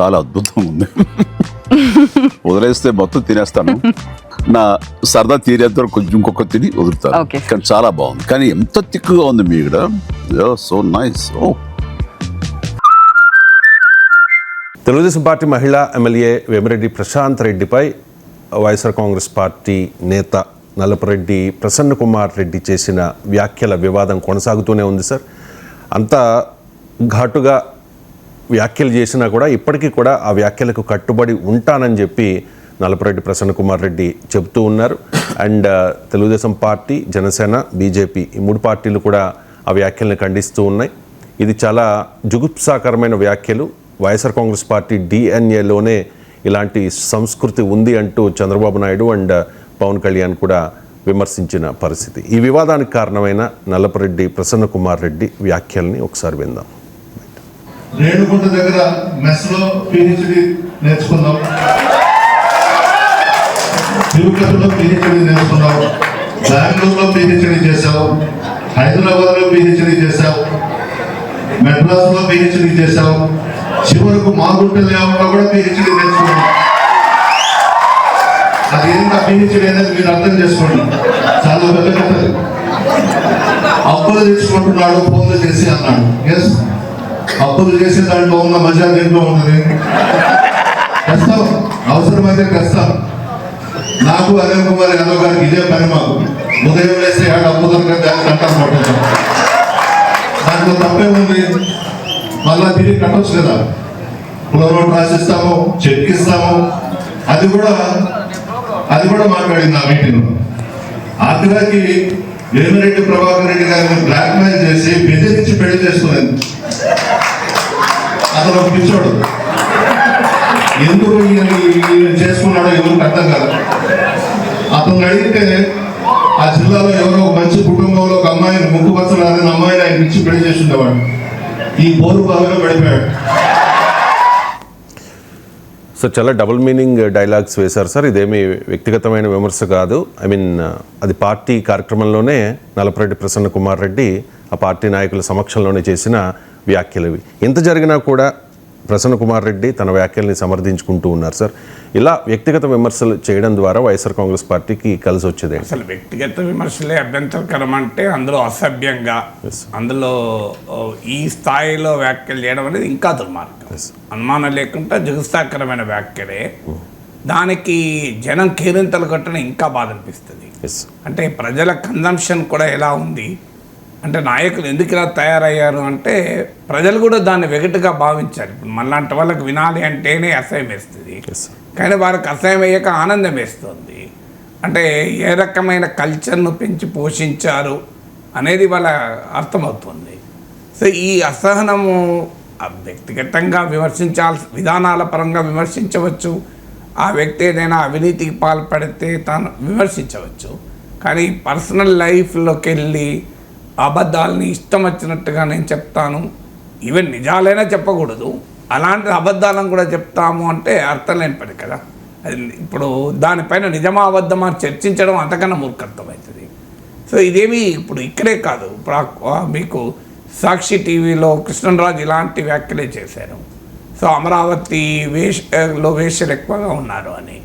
చాలా అద్భుతంగా ఉంది. వదిలేస్తే మొత్తం తినేస్తాను. నా సరదా తీరేంత వరకు కొంచెం ఇంకొక తిని వదులుతాను. కానీ చాలా బాగుంది. కానీ ఎంత తిక్కుగా ఉంది మీ ఇక్కడ? So nice. ఓ. తెలుగుదేశం పార్టీ మహిళా ఎమ్మెల్యే వేమిరెడ్డి ప్రశాంత్ రెడ్డిపై వైఎస్ఆర్ కాంగ్రెస్ పార్టీ నేత నల్లపరెడ్డి ప్రసన్న కుమార్ రెడ్డి చేసిన వ్యాఖ్యల వివాదం కొనసాగుతూనే ఉంది సార్. అంత ఘాటుగా వ్యాఖ్యలు చేసినా కూడా ఇప్పటికీ కూడా ఆ వ్యాఖ్యలకు కట్టుబడి ఉంటానని చెప్పి నలపరెడ్డి ప్రసన్న కుమార్ రెడ్డి చెబుతూ ఉన్నారు. And Telugu Desam party Janasena BJP ఈ మూడు పార్టీలు కూడా ఆ వ్యాఖ్యలను ఖండిస్తూ ఉన్నాయి. ఇది చాలా జుగుప్సాకరమైన వ్యాఖ్యలు. వైఎస్ఆర్ కాంగ్రెస్ పార్టీ డిఎన్ఏలోనే ఇలాంటి సంస్కృతి ఉంది అంటూ చంద్రబాబు నాయుడు అండ్ పవన్ కళ్యాణ్ కూడా విమర్శించిన పరిస్థితి. ఈ వివాదానికి కారణమైన నల్లపరెడ్డి ప్రసన్న కుమార్ రెడ్డి వ్యాఖ్యల్ని ఒకసారి విందాం. రేణుగుంట దగ్గర మెస్లో పిహెచ్డి నేర్చుకున్నాం తిరుపతిలో పిహెచ్డి నేర్చుకున్నావు బెంగళూరులో పిహెచ్డి చేశావు హైదరాబాద్లో పిహెచ్డి చేశావు మెడ్రాస్లో పిహెచ్డి చేశావు చివరకు మాగుంట లేఅవుట్లో కూడా పిహెచ్డి నేర్చుకున్నావు అది ఏంటా పిహెచ్డి అనేది మీరు అర్థం చేసుకోండి. చాలా పెద్ద కథ. అప్పులు తెచ్చుకుంటున్నాడు ఫోన్లు చేసి అన్నాడు. ఎస్ అప్పులు చేసే దాంట్లో ఉన్న మజా దేంట్లో ఉన్నది కష్టం. అవసరమైతే కష్టం. నాకు అనిల్ కుమార్ యాదవ్ గారికి ఇదే పని మాకు. ఉదయం వేసి ఆడ అప్పు దొరకదు కట్టాలి పట్టుకుంటాం దాంట్లో తప్పే ఉంది మళ్ళా తిరిగి కట్టొచ్చు కదా. పులరోడ్ రాసిస్తాము చెక్కిస్తాము. అది కూడా అది కూడా మాట్లాడింది ఆ మీటింగ్ ఆఖరాకి వేమిరెడ్డి ప్రభాకర్ రెడ్డి గారిని బ్లాక్ మెయిల్ చేసి బెదిరించి పెళ్ళి చేసుకునేది. అతను ఒక పిచ్చోడు. ఎందుకు ఈయన చేసుకున్నాడో ఎవరికి అర్థం కాదు. అతను అడిగితే ఆ జిల్లాలో ఎవరో ఒక మంచి కుటుంబంలో ఒక అమ్మాయిని ముక్కు పచ్చలారని అమ్మాయిని ఆయన ఇచ్చి పెళ్ళి చేసి ఉండేవాడు. ఈ బోరు బావిలో పడిపోయాడు. సో చాలా డబుల్ మీనింగ్ డైలాగ్స్ వేశారు సార్. ఇదేమి వ్యక్తిగతమైన విమర్శ కాదు. ఐ మీన్ అది పార్టీ కార్యక్రమంలోనే నలపరెడ్డి ప్రసన్న కుమార్ రెడ్డి ఆ పార్టీ నాయకుల సమక్షంలోనే చేసిన వ్యాఖ్యలు ఇవి. ఎంత జరిగినా కూడా ప్రసన్న కుమార్ రెడ్డి తన వ్యాఖ్యల్ని సమర్థించుకుంటూ ఉన్నారు సార్. ఇలా వ్యక్తిగత విమర్శలు చేయడం ద్వారా వైఎస్ఆర్ కాంగ్రెస్ పార్టీకి కలిసి వచ్చేది అసలు వ్యక్తిగత విమర్శలే అభ్యంతరకరం అంటే అందులో అసభ్యంగా అందులో ఈ స్థాయిలో వ్యాఖ్యలు చేయడం అనేది ఇంకా దుర్మార్గం. అనుమానం లేకుండా జుగుస్తాకరమైన వ్యాఖ్యలే. దానికి జనం కేరింతలు కట్టడం ఇంకా బాధ అనిపిస్తుంది. అంటే ప్రజల కన్జంప్షన్ కూడా ఎలా ఉంది? అంటే నాయకులు ఎందుకు ఇలా తయారయ్యారు అంటే ప్రజలు కూడా దాన్ని వెగటుగా భావించారు. ఇప్పుడు మళ్ళాంటి వాళ్ళకి వినాలి అంటేనే అసహ్యం వేస్తుంది. కానీ వారికి అసహ్యం అయ్యాక ఆనందం వేస్తుంది. అంటే ఏ రకమైన కల్చర్ను పెంచి పోషించారు అనేది వాళ్ళ అర్థమవుతుంది. సో ఈ అసహనము వ్యక్తిగతంగా విమర్శించాల్సి విధానాల పరంగా విమర్శించవచ్చు. ఆ వ్యక్తి ఏదైనా అవినీతికి పాల్పడితే తాను విమర్శించవచ్చు. కానీ పర్సనల్ లైఫ్లోకి వెళ్ళి అబద్ధాలని ఇష్టం వచ్చినట్టుగా నేను చెప్తాను. ఈవెన్ నిజాలైనా చెప్పకూడదు. అలాంటి అబద్ధాలను కూడా చెప్తాము అంటే అర్థం లేని పని కదా. అది ఇప్పుడు దానిపైన నిజమా అబద్ధమా అని చర్చించడం అంతకన్నా మూర్ఖత్వం అవుతుంది సో ఇదేమి ఇప్పుడు ఇక్కడే కాదు. ఇప్పుడు మీకు సాక్షి టీవీలో కృష్ణరాజు ఇలాంటి వ్యాఖ్యలే చేశారు. సో అమరావతి వేషలో వేషలు ఎక్కువగా ఉన్నారు అని.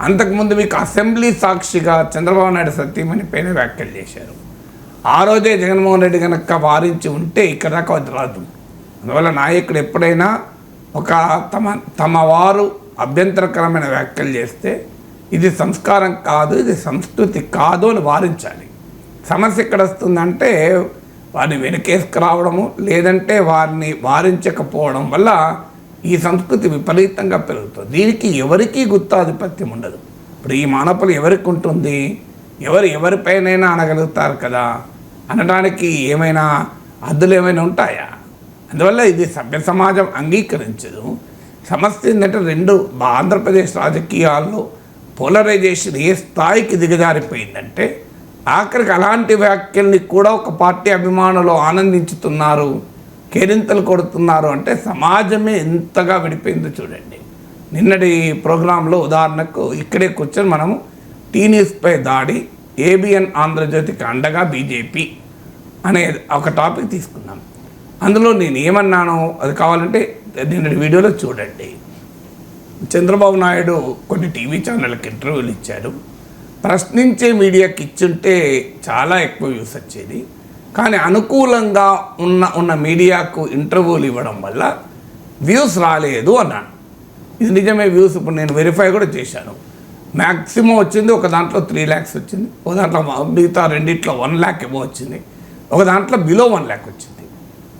అంతకుముందు మీకు అసెంబ్లీ సాక్షిగా చంద్రబాబు నాయుడు సత్యమని పైన వ్యాఖ్యలు చేశారు. ఆ రోజే జగన్మోహన్ రెడ్డి కనుక వారించి ఉంటే ఇక్కడ దాకా రాదు. అందువల్ల నాయకుడు ఎప్పుడైనా ఒక తమ తమ వారు అభ్యంతరకరమైన వ్యాఖ్యలు చేస్తే ఇది సంస్కారం కాదు ఇది సంస్కృతి కాదు అని వారించాలి. సమస్య ఎక్కడ వస్తుందంటే వారిని వెనకేసుకురావడము లేదంటే వారిని వారించకపోవడం వల్ల ఈ సంస్కృతి విపరీతంగా పెరుగుతుంది. దీనికి ఎవరికీ గుత్తాధిపత్యం ఉండదు. ఇప్పుడు ఈ మానవులు ఎవరికి ఉంటుంది? ఎవరు ఎవరిపైనైనా అనగలుగుతారు కదా? అనడానికి ఏమైనా హద్దులు ఏమైనా ఉంటాయా? అందువల్ల ఇది సభ్య సమాజం అంగీకరించదు. సమస్య ఏంటంటే రెండు ఆంధ్రప్రదేశ్ రాజకీయాల్లో పోలరైజేషన్ ఏ స్థాయికి దిగజారిపోయిందంటే ఆఖరికి అలాంటి వ్యాఖ్యల్ని కూడా ఒక పార్టీ అభిమానులు ఆనందించుతున్నారు కేరింతలు కొడుతున్నారు అంటే సమాజమే ఎంతగా విడిపోయిందో చూడండి. నిన్నటి ప్రోగ్రాంలో ఉదాహరణకు ఇక్కడే కూర్చొని మనము టీ దాడి ఏబిఎన్ ఆంధ్రజ్యోతికి అండగా బీజేపీ అనే ఒక టాపిక్ తీసుకున్నాం అందులో నేను ఏమన్నాను అది కావాలంటే నిన్నటి వీడియోలో చూడండి. చంద్రబాబు నాయుడు కొన్ని టీవీ ఛానళ్ళకి ఇంటర్వ్యూలు ఇచ్చారు. ప్రశ్నించే మీడియాకి ఇచ్చుంటే చాలా ఎక్కువ వ్యూస్ వచ్చేది. కానీ అనుకూలంగా ఉన్న ఉన్న మీడియాకు ఇంటర్వ్యూలు ఇవ్వడం వల్ల వ్యూస్ రాలేదు అన్నాను. ఇది నిజమే వ్యూస్ ఇప్పుడు నేను వెరిఫై కూడా చేశాను. మ్యాక్సిమం వచ్చింది ఒక దాంట్లో త్రీ ల్యాక్స్ వచ్చింది ఒక దాంట్లో మిగతా రెండిట్లో వన్ ల్యాక్ ఏమో వచ్చింది ఒక దాంట్లో బిలో వన్ ల్యాక్ వచ్చింది.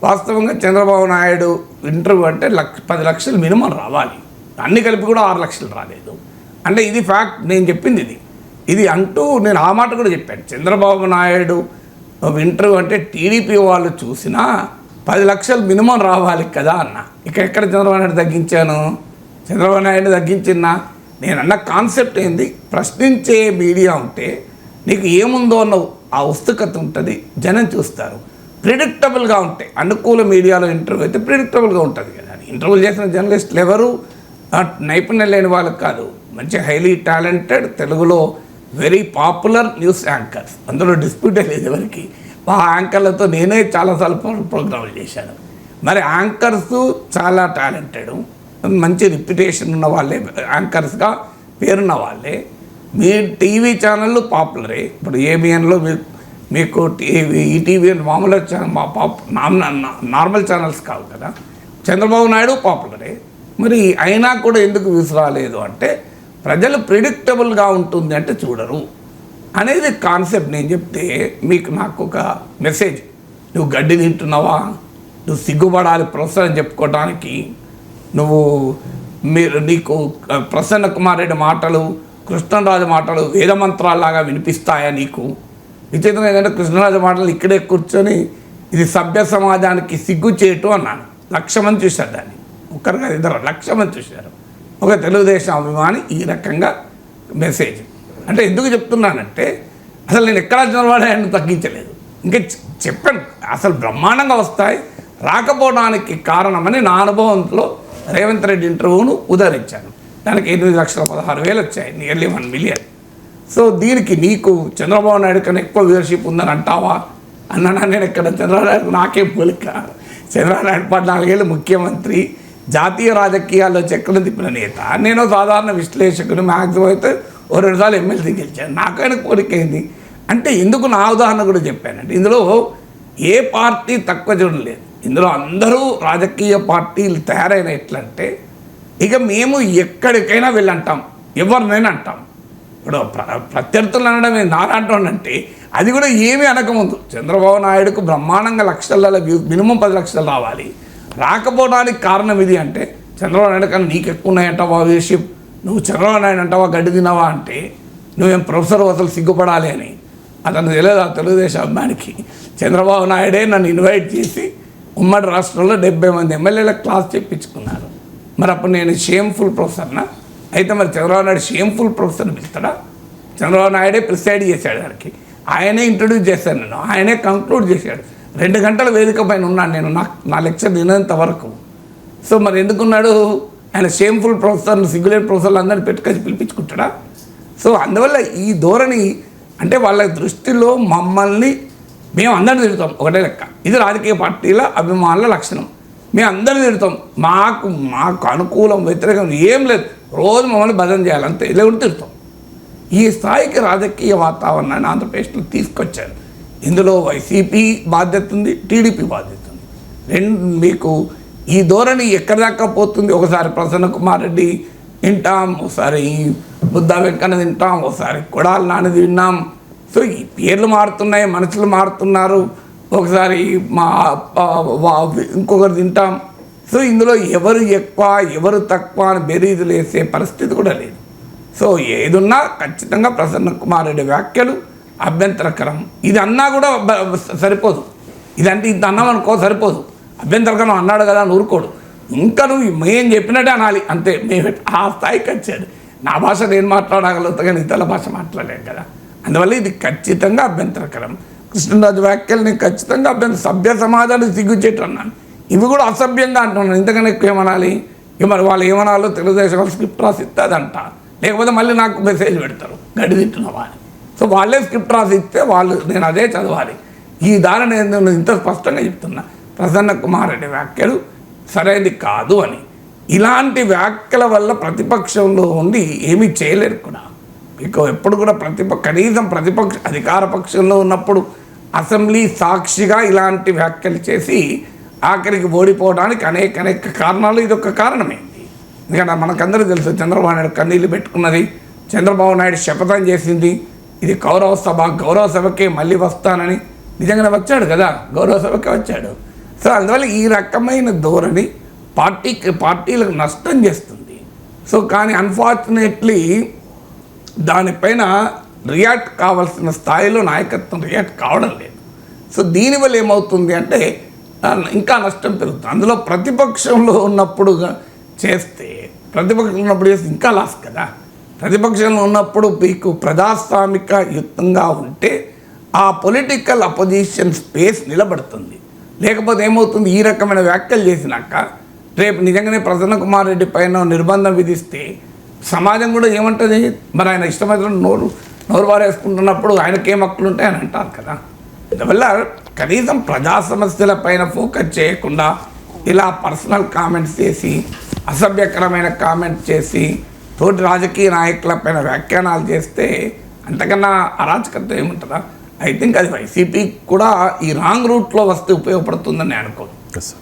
వాస్తవంగా చంద్రబాబు నాయుడు ఇంటర్వ్యూ అంటే లక్ష పది లక్షలు మినిమం రావాలి. అన్ని కలిపి కూడా ఆరు లక్షలు రాలేదు. అంటే ఇది ఫ్యాక్ట్ నేను చెప్పింది ఇది. ఇది అంటూ నేను ఆ మాట కూడా చెప్పాను. చంద్రబాబు నాయుడు ఇంటర్వ్యూ అంటే టీడీపీ వాళ్ళు చూసినా పది లక్షలు మినిమం రావాలి కదా అన్న. ఇక ఎక్కడ చంద్రబాబు నాయుడు తగ్గించాను? చంద్రబాబు నాయుడు తగ్గించినా నేను అన్న కాన్సెప్ట్ ఏంది? ప్రశ్నించే మీడియా ఉంటే నీకు ఏముందో అన్న ఆ ఉత్సుకత ఉంటుంది. జనం చూస్తారు. ప్రిడిక్టబుల్గా ఉంటాయి అనుకూల మీడియాలో ఇంటర్వ్యూ అయితే ప్రిడిక్టబుల్గా ఉంటుంది కదా. ఇంటర్వ్యూ చేసిన జర్నలిస్టులు ఎవరు? నైపుణ్యం లేని వాళ్ళకి కాదు. మంచి హైలీ టాలెంటెడ్ తెలుగులో వెరీ పాపులర్ న్యూస్ యాంకర్స్ అందులో డిస్ప్యూటే లేదు ఎవరికి. ఆ యాంకర్లతో నేనే చాలాసార్లు ప్రోగ్రాములు చేశాను. మరి యాంకర్స్ చాలా టాలెంటెడ్ మంచి రిప్యుటేషన్ ఉన్న వాళ్ళే యాంకర్స్గా పేరున్న వాళ్ళే. మీ టీవీ ఛానళ్ళు పాపులరే ఇప్పుడు ఏబిఎన్లో మీకు మీకు టీవీ ఈటీవీ అని మామూలు ఛానల్ మా పాప్ నార్మల్ ఛానల్స్ కావు కదా చంద్రబాబు నాయుడు పాపులరే మరి అయినా కూడా ఎందుకు విసురాలేదు అంటే ప్రజలు ప్రిడిక్టబుల్గా ఉంటుంది అంటే చూడరు. అనేది కాన్సెప్ట్ నేను చెప్తే మీకు నాకు ఒక మెసేజ్ నువ్వు గడ్డి తింటున్నావా? నువ్వు సిగ్గుపడాలి ప్రొఫెసర్ చెప్పుకోవడానికి నువ్వు మీరు నీకు ప్రసన్న కుమారుడి మాటలు కృష్ణరాజు మాటలు వేదమంత్రాల్లాగా వినిపిస్తాయా నీకు? విచిత్రం ఏంటంటే కృష్ణరాజు మాటలు ఇక్కడే కూర్చొని ఇది సభ్య సమాజానికి సిగ్గు చేయటం అన్నాను లక్ష మంది చూశారు దాన్ని. ఒక్కరు కాదు ఇద్దరు. లక్ష మంది చూశారు. ఒక తెలుగుదేశం అభిమాని ఈ రకంగా మెసేజ్ అంటే ఎందుకు చెప్తున్నానంటే అసలు నేను ఎక్కడ చదవాలి ఆయన తగ్గించలేదు. ఇంకా చెప్పాను. అసలు బ్రహ్మాండంగా వస్తాయి. రాకపోవడానికి కారణమని నా అనుభవంలో రేవంత్ రెడ్డి ఇంటర్వ్యూను ఉదహరించాను దానికి ఎనిమిది లక్షల పదహారు వేలు వచ్చాయి. నియర్లీ వన్ మిలియన్ సో దీనికి నీకు చంద్రబాబు నాయుడు కన్నా ఎక్కువ వ్యూవర్షిప్ ఉందని అంటావా? అన్నా నేను ఇక్కడ చంద్రబాబు నాయుడు నాకేం పోలిక. చంద్రబాబు నాయుడు పద్నాలుగేళ్ళు ముఖ్యమంత్రి. జాతీయ రాజకీయాల్లో చక్రం తిప్పిన నేత. నేను సాధారణ విశ్లేషకుడు మ్యాక్సిమం అయితే ఓ రెండు సార్లు ఎమ్మెల్సీ గెలిచాను. నాకైనా కోరికైంది అంటే ఎందుకు నా ఉదాహరణ కూడా చెప్పానంటే ఇందులో ఏ పార్టీ తక్కువ చూడలేదు ఇందులో అందరూ రాజకీయ పార్టీలు తయారైన ఎట్లంటే ఇక మేము ఎక్కడికైనా వెళ్ళంటాం ఎవరినైనా అంటాం. ఇప్పుడు ప్ర- ప్రత్యర్థులు అనడమే అంటే అది కూడా ఏమీ అనకముందు. చంద్రబాబు నాయుడుకు బ్రహ్మాండంగా లక్షల మినిమం పది లక్షలు రావాలి. రాకపోవడానికి కారణం ఇది అంటే చంద్రబాబు నాయుడు కానీ నీకు ఎక్కువ ఉన్నాయంటావా వాషిప్ నువ్వు చంద్రబాబు నాయుడు అంటావా గడ్డి తినవా అంటే నువ్వేం ప్రొఫెసర్ అసలు సిగ్గుపడాలి అని. అతను తెలియదు ఆ తెలుగుదేశం అమ్మానికి చంద్రబాబు నాయుడే నన్ను ఇన్వైట్ చేసి ఉమ్మడి రాష్ట్రంలో డెబ్బై మంది ఎమ్మెల్యేలకు క్లాస్ చెప్పించుకున్నారు మరి అప్పుడు నేను షేమ్ఫుల్ ప్రొఫెసర్నా? అయితే మరి చంద్రబాబు నాయుడు షేమ్ఫుల్ ప్రొఫెసర్ పిలుస్తాడా? చంద్రబాబు నాయుడే ప్రిసైడ్ చేశాడు దానికి ఆయనే ఇంట్రొడ్యూస్ చేశాను నేను ఆయనే కంక్లూడ్ చేశాడు. రెండు గంటల వేదిక పైన ఉన్నాను నేను నా నా లెక్చర్ వినేంత వరకు. సో మరి ఎందుకున్నాడు? ఆయన షేమ్ఫుల్ ప్రొఫెసర్లు సిగ్గులేట్ ప్రొఫెసర్లు అందరిని పెట్టుకొచ్చి పిలిపించుకుంటాడా? సో అందువల్ల ఈ ధోరణి అంటే వాళ్ళ దృష్టిలో మమ్మల్ని మేము అందరిని తిరుగుతాం. ఒకటే లెక్క. ఇది రాజకీయ పార్టీల అభిమానుల లక్షణం. మేము అందరిని తిడతాం. మాకు మాకు అనుకూలం వ్యతిరేకం ఏం లేదు. రోజు మమ్మల్ని భజన చేయాలంతే ఇలా తిడతాం. ఈ స్థాయికి రాజకీయ వాతావరణాన్ని ఆంధ్రప్రదేశ్లో తీసుకొచ్చారు. ఇందులో వైసీపీ బాధ్యత ఉంది టీడీపీ బాధ్యత ఉంది. రెండు మీకు ఈ ధోరణి ఎక్కడి దాకా పోతుంది? ఒకసారి ప్రసన్న కుమార్ రెడ్డి వింటాం ఒకసారి బుద్ధా వెంకన్న తింటాం ఒకసారి కొడాలి నాన్నది విన్నాం. సో ఈ పేర్లు మారుతున్నాయి మనుషులు మారుతున్నారు. ఒకసారి మా వా- ఇంకొకరు తింటాం. సో ఇందులో ఎవరు ఎక్కువ ఎవరు తక్కువ అని బెరీజులు వేసే పరిస్థితి కూడా లేదు. సో ఏదున్నా ఖచ్చితంగా ప్రసన్న కుమార్ రెడ్డి వ్యాఖ్యలు అభ్యంతరకరం. ఇది అన్నా కూడా సరిపోదు. ఇదంటే ఇంత అన్నాం అనుకో సరిపోదు. అభ్యంతరకరం అన్నాడు కదా అని ఊరుకోడు. ఇంకా నువ్వు మేము చెప్పినట్టే అనాలి. అంతే మేము ఆ స్థాయికి వచ్చాడు నా భాష నేను మాట్లాడగలుగుతా కానీ ఇతరుల భాష మాట్లాడలేం కదా. అందువల్ల ఇది ఖచ్చితంగా అభ్యంతరకరం. కృష్ణరాజు వ్యాఖ్యలు నేను ఖచ్చితంగా అభ్యంతర సభ్య సమాజాన్ని సిగ్గుచేటు అన్నాను ఇవి కూడా అసభ్యంగా అంటున్నాను ఇంతకన్నా ఎక్కువ ఏమనాలి? ఇక మరి వాళ్ళు ఏమనాలో తెలుగుదేశం వాళ్ళు స్క్రిప్ట్ రాసి ఇస్తుందంట లేకపోతే మళ్ళీ నాకు మెసేజ్ పెడతారు. గడి తింటున్నావా సో వాళ్ళే స్క్రిప్ట్ రాసి ఇస్తే వాళ్ళు నేను అదే చదవాలి. ఈ దారిని నేను ఇంత స్పష్టంగా చెప్తున్నా. ప్రసన్న కుమార్ రెడ్డి వ్యాఖ్యలు సరైనది కాదు అని. ఇలాంటి వ్యాఖ్యల వల్ల ప్రతిపక్షంలో ఉండి ఏమీ చేయలేరు కూడా. మీకు ఎప్పుడు కూడా ప్రతిప కనీసం ప్రతిపక్ష అధికార పక్షంలో ఉన్నప్పుడు అసెంబ్లీ సాక్షిగా ఇలాంటి వ్యాఖ్యలు చేసి ఆఖరికి ఓడిపోవడానికి అనేక అనేక కారణాలు ఇది ఒక కారణమైంది ఎందుకంటే మనకందరూ తెలుసు చంద్రబాబు నాయుడు కన్నీళ్ళు పెట్టుకున్నది. చంద్రబాబు నాయుడు శపథం చేసింది. ఇది గౌరవ సభ గౌరవ సభకే మళ్ళీ వస్తానని నిజంగానే వచ్చాడు కదా? గౌరవ సభకే వచ్చాడు. సో అందువల్ల ఈ రకమైన ధోరణి పార్టీకి పార్టీలకు నష్టం చేస్తుంది. సో కానీ అన్ఫార్చునేట్లీ దానిపైన రియాక్ట్ కావాల్సిన స్థాయిలో నాయకత్వం రియాక్ట్ కావడం లేదు. సో దీనివల్ల ఏమవుతుంది అంటే ఇంకా నష్టం పెరుగుతుంది. అందులో ప్రతిపక్షంలో ఉన్నప్పుడు చేస్తే ప్రతిపక్షంలో ఉన్నప్పుడు చేస్తే ఇంకా లాస్ కదా. ప్రతిపక్షంలో ఉన్నప్పుడు మీకు ప్రజాస్వామిక యుద్ధంగా ఉంటే ఆ పొలిటికల్ అపోజిషన్ స్పేస్ నిలబడుతుంది. లేకపోతే ఏమవుతుంది? ఈ రకమైన వ్యాఖ్యలు చేసినాక రేపు నిజంగానే ప్రసన్న కుమార్ రెడ్డి పైన నిర్బంధం విధిస్తే సమాజం కూడా ఏమంటుంది? మరి ఆయన ఇష్టమైన నోరు నోరు వారేసుకుంటున్నప్పుడు ఆయనకి ఏం హక్కులు ఉంటాయి అని అంటారు కదా. అందువల్ల కనీసం ప్రజా సమస్యల పైన ఫోకస్ చేయకుండా ఇలా పర్సనల్ కామెంట్స్ చేసి అసభ్యకరమైన కామెంట్స్ చేసి తోటి రాజకీయ నాయకుల పైన వ్యాఖ్యానాలు చేస్తే అంతకన్నా అరాచకత్వం ఏముంటుందా? ఐ థింక్ అది వైసీపీ కూడా ఈ రాంగ్ రూట్లో వస్తే ఉపయోగపడుతుందని నేను అనుకోను. సార్